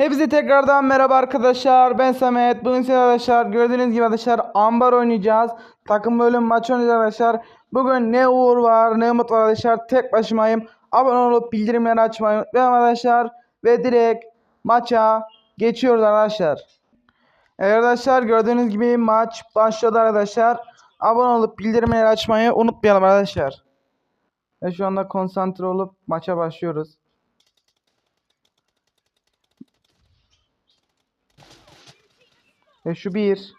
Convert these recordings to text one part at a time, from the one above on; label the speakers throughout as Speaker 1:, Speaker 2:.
Speaker 1: Hepsi tekrardan merhaba arkadaşlar. Ben Samet. Bugün size arkadaşlar gördüğünüz gibi arkadaşlar ambar oynayacağız. Takım bölüm maç oynayacağız arkadaşlar. Bugün ne Uğur var ne Umut var arkadaşlar. Tek başımayım. Abone olup bildirimleri açmayı unutmayın arkadaşlar. Ve direkt maça geçiyoruz arkadaşlar. Evet arkadaşlar gördüğünüz gibi maç başladı arkadaşlar. Abone olup bildirimleri açmayı unutmayalım arkadaşlar. Ve şu anda konsantre olup maça başlıyoruz. Ve şu bir.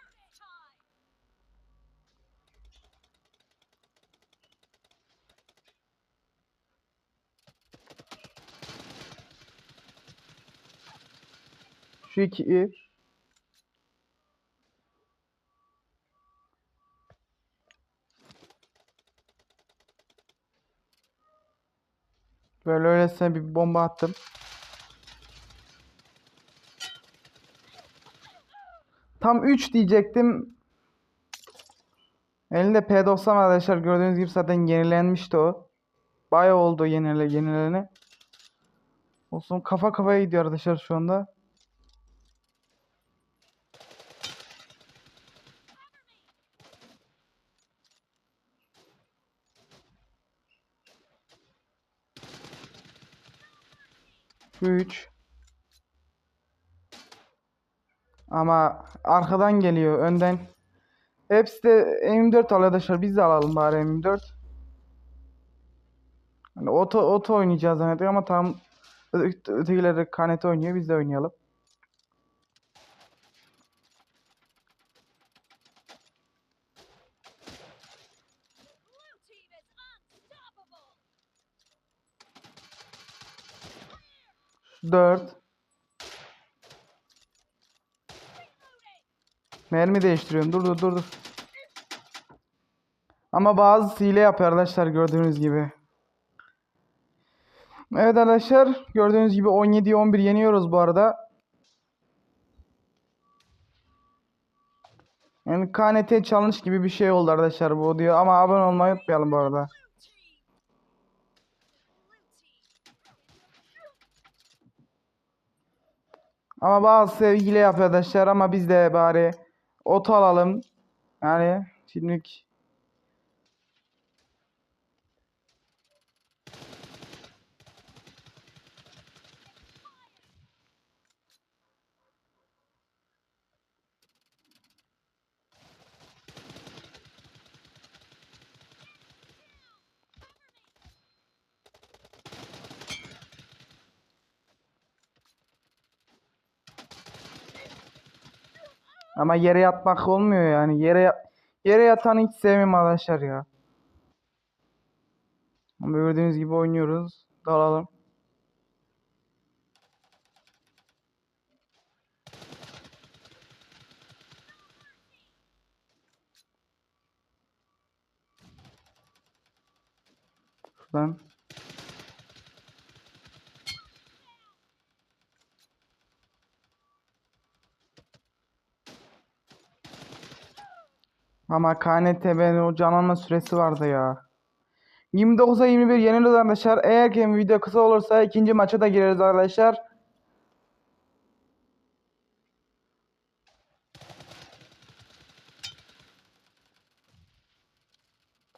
Speaker 1: Şu iki. Böyle öylesine bir bomba attım. Tam 3 diyecektim. Elinde P90 arkadaşlar gördüğünüz gibi zaten yenilenmişti o. Bayağı oldu yenile yenileni. Olsun kafa kafaya gidiyor arkadaşlar şu anda. Şu 3. Ama arkadan geliyor, önden. Hepsi de M4 alıyor arkadaşlar. Biz de alalım bari M4. Hani oto oto oynayacağız zannettik ama tam öte- ötekileri kanete oynuyor. Biz de oynayalım.
Speaker 2: Blue
Speaker 1: Mermi değiştiriyorum. Dur dur dur dur. Ama bazı hile yapıyor arkadaşlar gördüğünüz gibi. Evet arkadaşlar gördüğünüz gibi 17'ye 11 yeniyoruz bu arada. Yani KNT challenge gibi bir şey oldu arkadaşlar bu diyor ama abone olmayı unutmayalım bu arada. Ama bazı hile yapıyor arkadaşlar ama biz de bari oto alalım. Yani şimdilik Ama yere yatmak olmuyor yani. Yere yere yatanı hiç sevmiyorum arkadaşlar ya. Ama gördüğünüz gibi oynuyoruz. Dalalım. Şuradan. Ama KNTB'nin o canlanma süresi vardı ya. 29'a 21 yeniliyoruz arkadaşlar. Eğer ki video kısa olursa ikinci maça da gireriz arkadaşlar.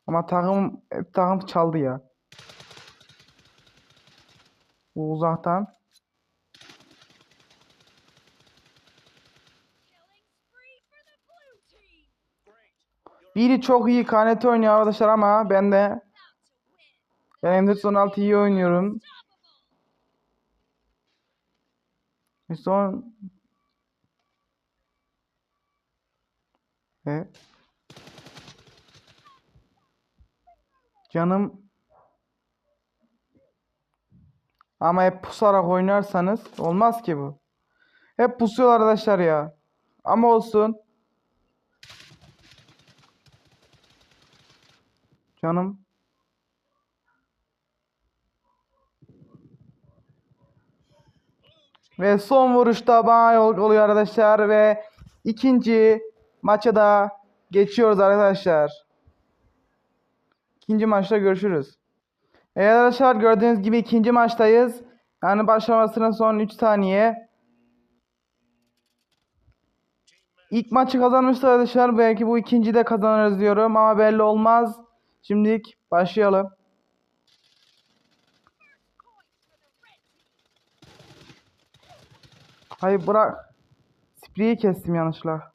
Speaker 1: Ama takım takım çaldı ya. Bu uzaktan. Biri çok iyi KNT oynuyor arkadaşlar ama ben de ben M416 iyi oynuyorum. E Son Evet. Canım ama hep pusarak oynarsanız olmaz ki bu. Hep pusuyorlar arkadaşlar ya. Ama olsun. Canım. Ve son vuruşta yol oluyor arkadaşlar ve ikinci maça da geçiyoruz arkadaşlar. İkinci maçta görüşürüz. Evet arkadaşlar gördüğünüz gibi ikinci maçtayız. Yani başlamasına son 3 saniye. ilk maçı kazanmıştı arkadaşlar. Belki bu ikinci de kazanırız diyorum ama belli olmaz. Şimdilik başlayalım. Hayır bırak. Spreyi kestim yanlışla.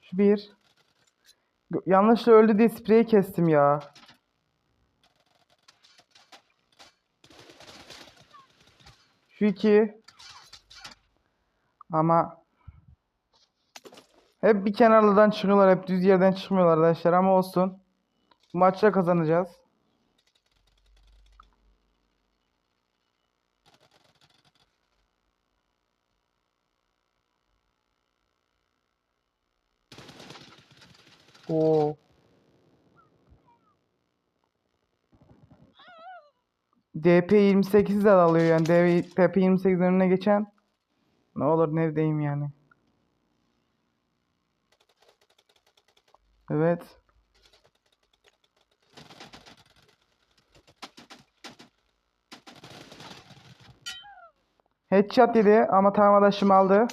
Speaker 1: Şu bir. Yanlışla öldü diye spreyi kestim ya. Şu iki. Ama hep bir kenarlardan çıkıyorlar. Hep düz yerden çıkmıyorlar arkadaşlar ama olsun. Maçta kazanacağız. Oo. DP28 de alıyor yani DP28'in önüne geçen ne olur nevdeyim yani. Evet. Headshot yedi ama tamadaşım aldı.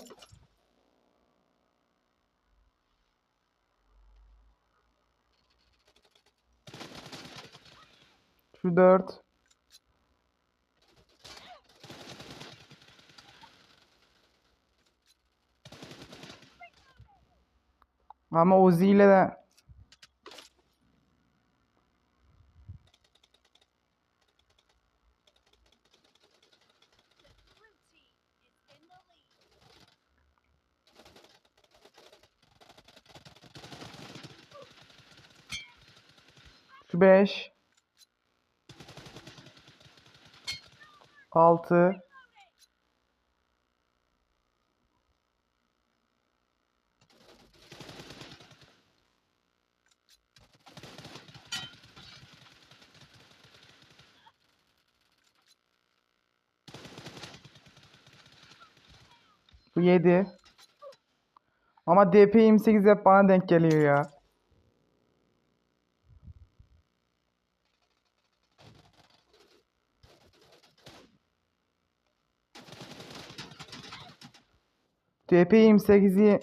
Speaker 1: Şu dört. Ama Uzi ile de şu beş. Altı. Bu 7. Ama DP28 hep bana denk geliyor ya. DP28'i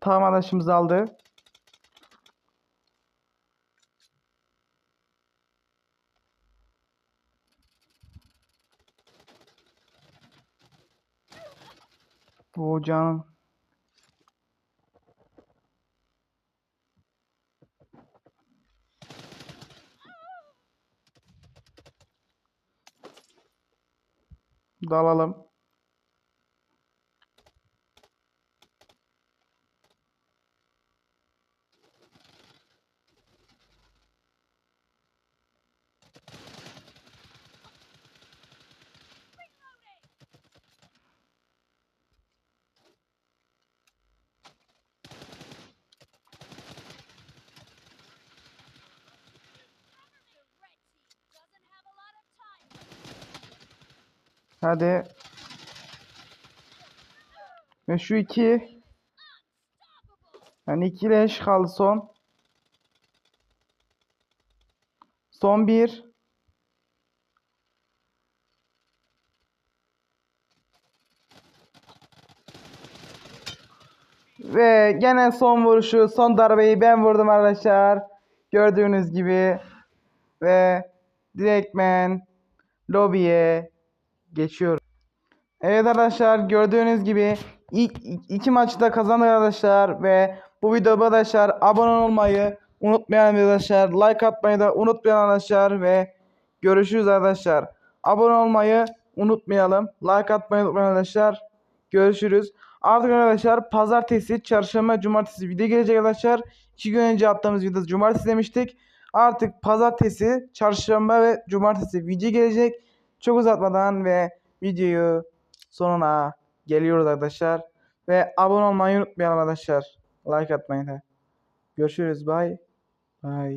Speaker 1: tam arkadaşımız aldı. O canım. Dalalım. Hadi. Ve şu iki. Yani iki leş kaldı son. Son bir. Ve gene son vuruşu, son darbeyi ben vurdum arkadaşlar. Gördüğünüz gibi. Ve direktmen lobiye geçiyorum. Evet arkadaşlar gördüğünüz gibi ilk iki maçı da kazandık arkadaşlar ve bu videoda arkadaşlar abone olmayı unutmayın arkadaşlar. Like atmayı da unutmayın arkadaşlar ve görüşürüz arkadaşlar. Abone olmayı unutmayalım. Like atmayı unutmayın arkadaşlar. Görüşürüz. Artık arkadaşlar pazartesi, çarşamba, cumartesi video gelecek arkadaşlar. İki gün önce attığımız video cumartesi demiştik. Artık pazartesi, çarşamba ve cumartesi video gelecek. Çok uzatmadan ve videoyu sonuna geliyoruz arkadaşlar. Ve abone olmayı unutmayalım arkadaşlar. Like atmayı da. Görüşürüz. Bye. Bye.